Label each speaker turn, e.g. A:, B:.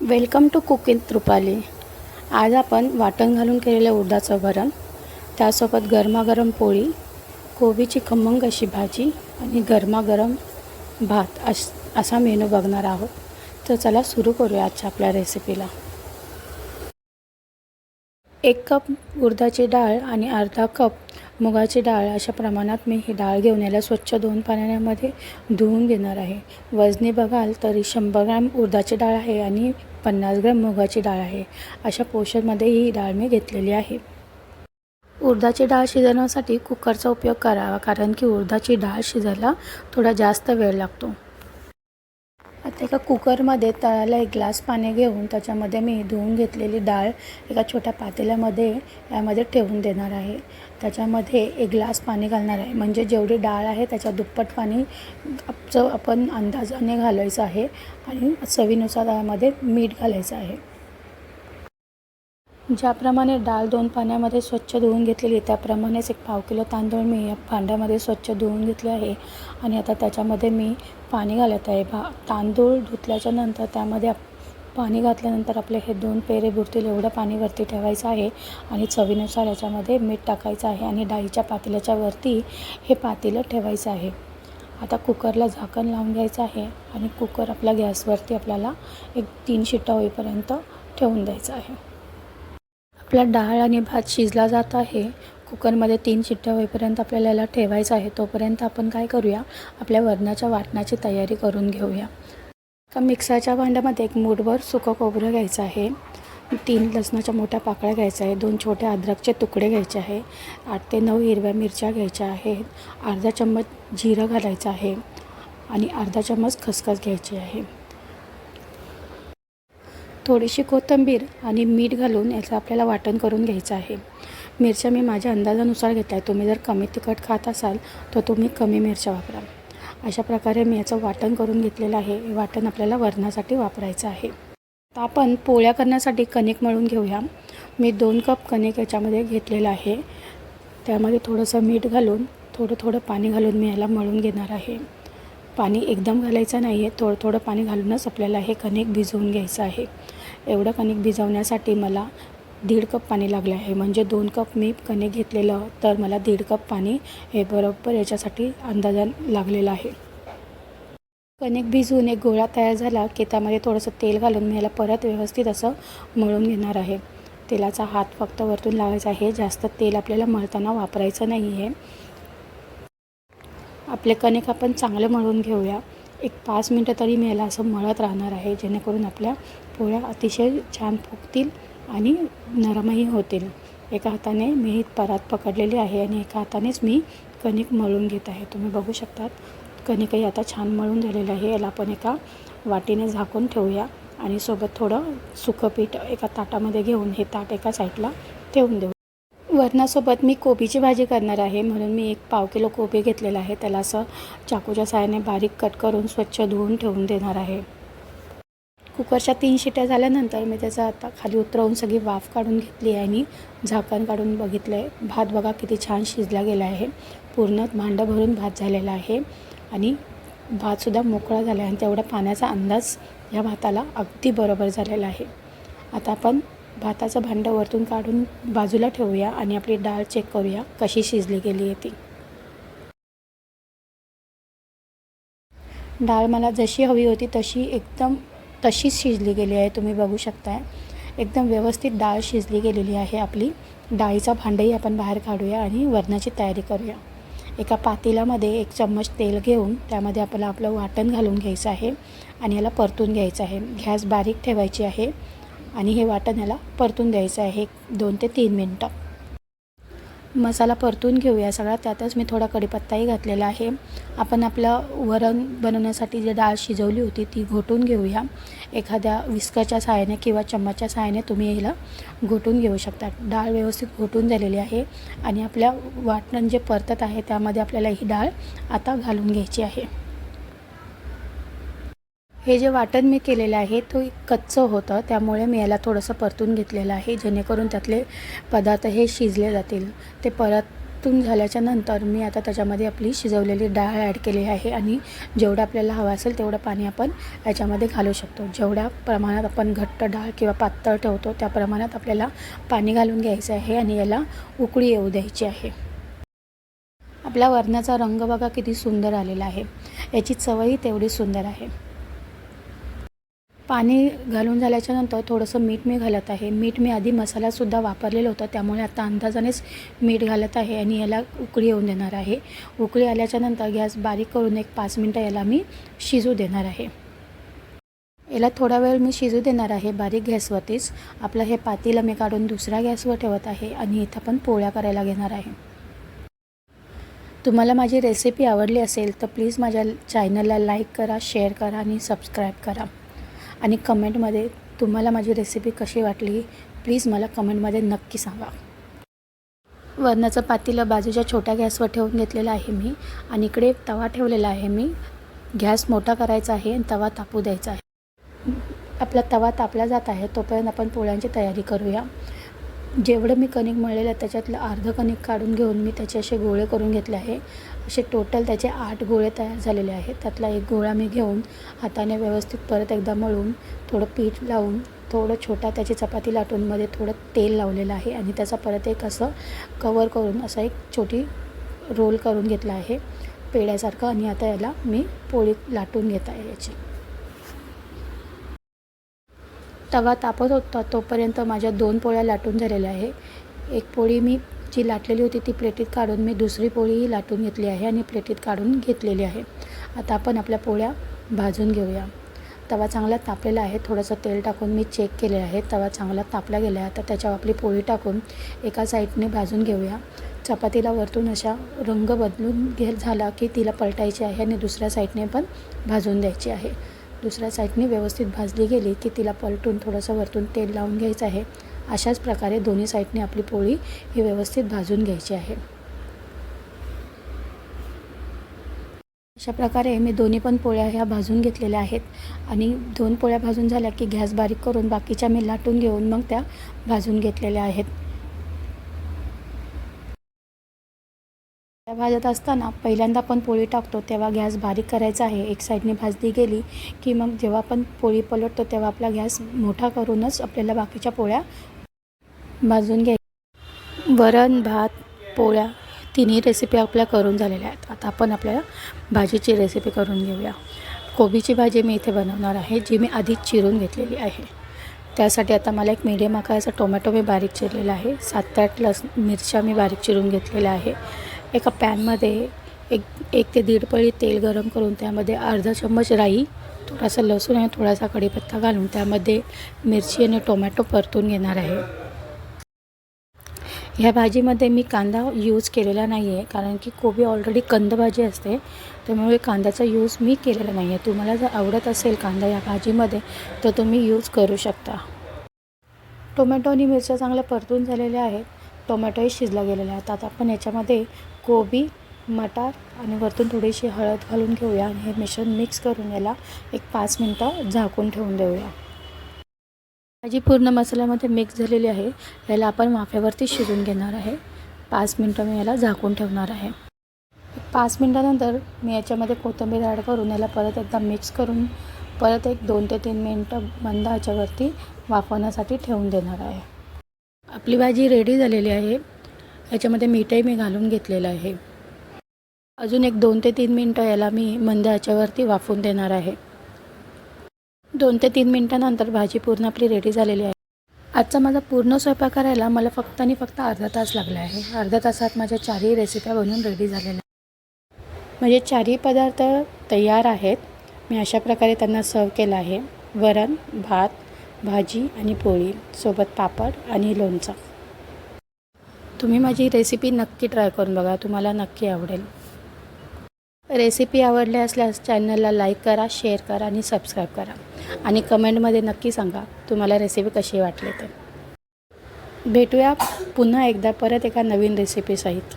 A: Welcome to cooking त्रुपाली. आज आपण वाटण घालून केलेलं उडदाचं वरण त्यासोबत गरमागरम पोळी कोबीची खमंग अशी भाजी आणि गरमागरम भात अस असा मेनू बघणार आहोत. तर चला सुरू करूया आजच्या आपल्या रेसिपीला. एक कप उडदाची डाळ आणि अर्धा कप मुगाची डाळ अशा प्रमाणात मी ही डाळ घेऊन याला स्वच्छ दोन पाण्यामध्ये धुवून घेणार आहे. वजनी बघाल तरी शंभर ग्रॅम उडदाची डाळ आहे आणि पन्नास ग्रॅम मुगाची डाळ आहे. अशा पोषणमध्ये ही डाळ मी घेतलेली आहे. उडदाची डाळ शिजवण्यासाठी कुकरचा उपयोग करावा कारण की उडदाची डाळ शिजायला थोडा जास्त वेळ लागतो. आता एका कुकरमध्ये तळाला एक ग्लास पाणी घेऊन त्याच्यामध्ये मी धुवून घेतलेली डाळ एका छोट्या पातेल्यामध्ये यामध्ये ठेवून देणार आहे. त्याच्यामध्ये एक ग्लास पाणी घालणार आहे. म्हणजे जेवढी डाळ आहे त्याच्या दुप्पट पाणी चं आपण अंदाजाने घालायचं आहे आणि चवीनुसार त्यामध्ये मीठ घालायचं आहे. ज्याप्रमाणे डाळ दोन पाण्यामध्ये स्वच्छ धुवून घेतलेली त्याप्रमाणेच एक पाव किलो तांदूळ मी या भांड्यामध्ये स्वच्छ धुवून घेतले आहे. आणि आता त्याच्यामध्ये मी पाणी घालत आहे. भा तांदूळ धुतल्याच्या नंतर त्यामध्ये आप- पाणी घातल्यानंतर आपले हे दोन पेरे बुडतील एवढं पाणी वरती ठेवायचं आहे आणि चवीनुसार याच्यामध्ये मीठ टाकायचं आहे आणि डाळीच्या पातेल्याच्या वरती हे पातेलं ठेवायचं आहे. आता कुकरला झाकण लावून घ्यायचं आहे आणि कुकर आपल्या गॅसवरती आपल्याला एक तीन शिट्टा होईपर्यंत ठेवून द्यायचं आहे. आपला डाळ आणि भात शिजला जात आहे. कुकरमध्ये तीन शिट्ट्या होईपर्यंत आपल्याला याला ठेवायचं आहे. तोपर्यंत आपण काय करूया? आपल्या वरणाच्या वाटणाची तयारी करून घेऊया. का मिक्सरच्या भांड्यामध्ये एक मूठभर सुकं खोबरं घ्यायचं आहे. तीन लसणाच्या मोठ्या पाकळ्या घ्यायच्या आहे दोन छोटे अद्रकचे तुकडे घ्यायचे आहे. आठ ते नऊ हिरव्या मिरच्या घ्यायच्या आहेत. अर्धा चम्मच जिरं घालायचं आहे आणि अर्धा चम्मच खसखस घ्यायची आहे. थोडीशी कोथिंबीर आणि मीठ घालून याचं आपल्याला वाटण करून घ्यायचं आहे. मिरच्या मी माझ्या अंदाजानुसार घेत आहे. तुम्ही जर कमी तिखट खात असाल तर तुम्ही कमी मिरच्या वापरा. अशा प्रकारे मी याचं वाटण करून घेतलेलं आहे. हे वाटण आपल्याला वरणासाठी वापरायचं आहे. आता आपण पोळ्या करण्यासाठी कणिक मळून घेऊया. मी दोन कप कणिक याच्यामध्ये घेतलेलं आहे. त्यामध्ये थोडंसं मीठ घालून थोडं थोडं पाणी घालून मी याला मळून घेणार आहे. पाणी एकदम घालायचं नाही आहे थोडं थोडं पाणी घालूनच आपल्याला हे कणिक भिजवून घ्यायचं आहे. एवढं कणिक भिजवण्यासाठी मला दीड कप पाणी लागले आहे. म्हणजे दोन कप मी कणिक घेतलेलं तर मला दीड कप पाणी हे बरोबर याच्यासाठी अंदाजान लागलेलं आहे. कणिक भिजवून एक गोळा तयार झाला की त्यामध्ये थोडंसं तेल घालून मी याला परत व्यवस्थित असं मळून घेणार आहे. तेलाचा हात फक्त वरतून लावायचा आहे. जास्त तेल आपल्याला मळताना वापरायचं नाही आहे. आपले कणिक आपण चांगलं मळून घेऊया. एक पाच मिनटं तरी मी याला असं मळत राहणार आहे जेणेकरून आपल्या पोळ्या अतिशय छान फुगतील. आणि नरमही होतील. एका हाताने मी ही परात पकडलेली आहे आणि एका हातानेच मी कणिक मळून घेत आहे. तुम्ही बघू शकतात कणिकही आता छान मळून झालेलं आहे. याला आपण एका वाटीने झाकून ठेवूया आणि सोबत थोडं सुखं पीठ एका ताटामध्ये घेऊन हे ताट एका साईडला ठेवून देऊ. वरणासोबत मी कोबीची भाजी करणार आहे. म्हणून मी एक पाव किलो कोबी घेतलेला आहे. त्याला असं चाकूच्या सहाय्याने बारीक कट करून स्वच्छ धुवून ठेवून देणार आहे. कुकरच्या तीन शिट्या झाल्यानंतर मी त्याचा आता खाली उतरवून सगळी वाफ काढून घेतली आहे आणि झाकण काढून बघितलं आहे भात बघा किती छान शिजला गेला आहे. पूर्ण भांडं भरून भात झालेला आहे आणि भातसुद्धा मोकळा झाला आहे आणि तेवढा पाण्याचा अंदाज या भाताला अगदी बरोबर झालेला आहे. आता आपण भाताचं भांडं वरतून काढून बाजूला ठेवूया आणि आपली डाळ चेक करूया कशी शिजली गेली आहे ती. डाळ मला जशी हवी होती तशी एकदम तशीच शिजली गेली आहे तुम्ही बघू शकताय. एकदम व्यवस्थित डाळ शिजली गेलेली आहे आपली. डाळीचा भांडंही आपण बाहेर काढूया आणि वरणाची तयारी करूया. एका पातेल्यामध्ये एक चम्मच तेल घेऊन त्यामध्ये आपल्याला आपलं वाटण घालून घ्यायचं आहे आणि याला परतून घ्यायचं आहे. गॅस बारीक ठेवायची आहे आणि हे वाटण याला परतून द्यायचं आहे एक दोन ते तीन मिनटं. मसाला परतून घेऊया सगळा. त्यातच मी थोडा कढीपत्ताही घातलेला आहे. आपण आपलं वरण बनवण्यासाठी जे डाळ शिजवली होती ती घोटून घेऊया. एखाद्या विस्करच्या सहाय्याने किंवा चम्मचच्या सहाय्याने तुम्ही हिला घोटून घेऊ शकता डाळ व्यवस्थित घोटून झालेली आहे आणि आपल्या वाटण जे परतत आहे त्यामध्ये आपल्याला ही डाळ आता घालून घ्यायची आहे. हे जे वाटण मी केलेलं आहे तो कच्चं होतं. त्यामुळे मी याला थोडंसं परतून घेतलेलं आहे जेणेकरून त्यातले पदार्थ हे शिजले जातील. ते परतून झाल्याच्यानंतर मी आता त्याच्यामध्ये आपली शिजवलेली डाळ ॲड केली आहे आणि जेवढं आपल्याला हवं असेल तेवढं पाणी आपण याच्यामध्ये घालू शकतो. जेवढ्या प्रमाणात आपण घट्ट डाळ किंवा पातळ ठेवतो त्या प्रमाणात आपल्याला पाणी घालून घ्यायचं आहे आणि याला उकळी येऊ द्यायची आहे. आपल्या वरणाचा रंग बघा किती सुंदर आलेला आहे. याची चवही तेवढी सुंदर आहे. पाणी घालून झाल्याच्यानंतर थोडंसं मीठ मी घालत आहे. मीठ मी आधी मसालासुद्धा वापरलेलं होतं. त्यामुळे आता अंदाजानेच मीठ घालत आहे आणि याला उकळी येऊन देणार आहे. उकळी आल्याच्यानंतर गॅस बारीक करून एक पाच मिनटं याला मी शिजू देणार आहे. याला थोडा वेळ मी शिजू देणार आहे बारीक गॅसवरतीच. आपलं हे पातीला मी काढून दुसऱ्या गॅसवर ठेवत आहे आणि इथं पण पोळ्या करायला घेणार आहे. तुम्हाला माझी रेसिपी आवडली असेल तर प्लीज माझ्या चॅनलला लाईक करा शेअर करा आणि सबस्क्राईब करा. आणि कमेंटमध्ये तुम्हाला माझी रेसिपी कशी वाटली प्लीज मला कमेंटमध्ये नक्की सांगा. वरणाचं पातेलं बाजूच्या छोट्या गॅसवर ठेवून घेतलेलं आहे मी आणि इकडे तवा ठेवलेला आहे मी. गॅस मोठा करायचा आहे आणि तवा तापू द्यायचा आहे. आपला तवा तापला जात आहे तोपर्यंत आपण पोळ्यांची तयारी करूया. जेवढं मी कणिक मळलेलं त्याच्यातलं अर्धं कणिक काढून घेऊन मी त्याचे असे गोळे करून घेतले आहे. असे टोटल त्याचे आठ गोळे तयार झालेले आहेत. त्यातला एक गोळा मी घेऊन हाताने व्यवस्थित परत एकदा मळून थोडं पीठ लावून थोडं छोटा त्याची चपाती लाटून मध्ये थोडं तेल लावलेलं आहे आणि त्याचा परत एक असं कवर करून असा एक छोटी रोल करून घेतला आहे. पेड्यासारखं आणि आता याला मी पोळी लाटून घेत आहे याची. तवा तापत होता तोपर्यंत माझ्या दोन पोळ्या लाटून झालेल्या आहे. एक पोळी मी जी लाटलेली होती ती प्लेटीत काढून मी दुसरी पोळीही लाटून घेतली आहे आणि प्लेटीत काढून घेतलेली आहे. आता आपण आपल्या पोळ्या भाजून घेऊया. तवा चांगला तापलेला आहे थोडंसं तेल टाकून मी चेक केले आहे. तवा चांगला तापला गेला आहे आता त्याच्यावर आपली पोळी टाकून एका साईडने भाजून घेऊया. चपातीला वरतून अशा रंग बदलून घे झाला की तिला पलटायची आहे आणि दुसऱ्या साईडने पण भाजून द्यायची आहे. दुसऱ्या साईडने व्यवस्थित भाजली गेली की तिला पलटून थोडंसं वरतून तेल लावून घ्यायचं आहे. अशाच प्रकारे दोन्ही साईडने आपली पोळी ही व्यवस्थित भाजून घ्यायची आहे. अशा प्रकारे मी दोन्ही पण पोळ्या ह्या भाजून घेतलेल्या आहेत. आणि दोन पोळ्या भाजून झाल्या की गॅस बारीक करून बाकीच्या मी लाटून घेऊन मग त्या भाजून घेतलेल्या आहेत. भाजत असताना पहिल्यांदा आपण पोळी टाकतो तेव्हा गॅस बारीक करायचा आहे. एक साईडने भाजली गेली की मग जेव्हा आपण पोळी पलटतो तेव्हा आपला गॅस मोठा करूनच आपल्याला बाकीच्या पोळ्या भाजून घ्याय वरण भात पोळ्या तिन्ही रेसिपी आपल्या करून झालेल्या आहेत. आता आपण आपल्या भाजीची रेसिपी करून घेऊया. कोबीची भाजी मी इथे बनवणार आहे जी मी आधीच चिरून घेतलेली आहे. त्यासाठी आता मला एक मीडियम आकाराचा टोमॅटो मी बारीक चिरलेला आहे. सात ते आठ लस मिरच्या मी बारीक चिरून घेतलेल्या आहे. एका पॅनमध्ये एक एक ते दीड पळी तेल गरम करून त्यामध्ये अर्धा चम्मच राई थोडासा लसूण आणि थोडासा कढीपत्ता घालून त्यामध्ये मिरची आणि टोमॅटो परतून घेणार आहे. ह्या भाजीमध्ये मी कांदा यूज केलेला नाही आहे कारण की कोबी ऑलरेडी कंद भाजी असते त्यामुळे कांद्याचा यूज मी केलेला नाही आहे तुम्हाला जर आवडत असेल कांदा या भाजीमध्ये तर तुम्ही यूज करू शकता. टोमॅटो आणि मिरच्या चांगल्या परतून झालेल्या आहेत. टोमॅटोही शिजला गेलेला आहे आता आपण याच्यामध्ये कोबी मटार आणि वरतून थोडीशी हळद घालून घेऊया आणि हे मिश्रण मिक्स करून याला एक पाच मिनटं झाकून ठेवून देऊया. भाजी पूर्ण मसाल्यामध्ये मिक्स झालेली आहे. याला आपण वाफेवरती शिजून घेणार आहे. पाच मिनटं मी याला झाकून ठेवणार आहे. पाच मिनटानंतर मी याच्यामध्ये कोथिंबीर ॲड करून याला परत एकदा मिक्स करून परत एक दोन ते तीन मिनटं मंद ह्याच्यावरती वाफवण्यासाठी ठेवून देणार आहे. आपली भाजी रेडी झालेली आहे. याच्यामध्ये मीठही मी घालून घेतलेलं आहे. अजून एक दोन ते तीन मिनटं याला मी मंद ह्याच्यावरती वाफून देणार आहे. दोन ते तीन मिनटानंतर भाजी पूर्ण आपली रेडी झालेली आहे. आजचा माझा पूर्ण स्वयंपाक करायला मला फक्त आणि फक्त अर्धा तास लागला आहे. अर्ध्या तासात माझ्या चारही रेसिप्या बनवून रेडी झालेल्या म्हणजे चारही पदार्थ तयार आहेत. मी अशा प्रकारे त्यांना सर्व केलं आहे. वरण भात भाजी आणि पोळी सोबत पापड आणि लोणचं. तुम्ही माझी रेसिपी नक्की ट्राय करून बघा. तुम्हाला नक्की आवडेल. रेसिपी आवडल्या असल्यास चॅनलला लाईक करा शेअर करा आणि सबस्क्राईब करा. आणि कमेंटमध्ये नक्की सांगा तुम्हाला रेसिपी कशी वाटली ते भेटूया पुन्हा एकदा परत एका नवीन रेसिपीसहित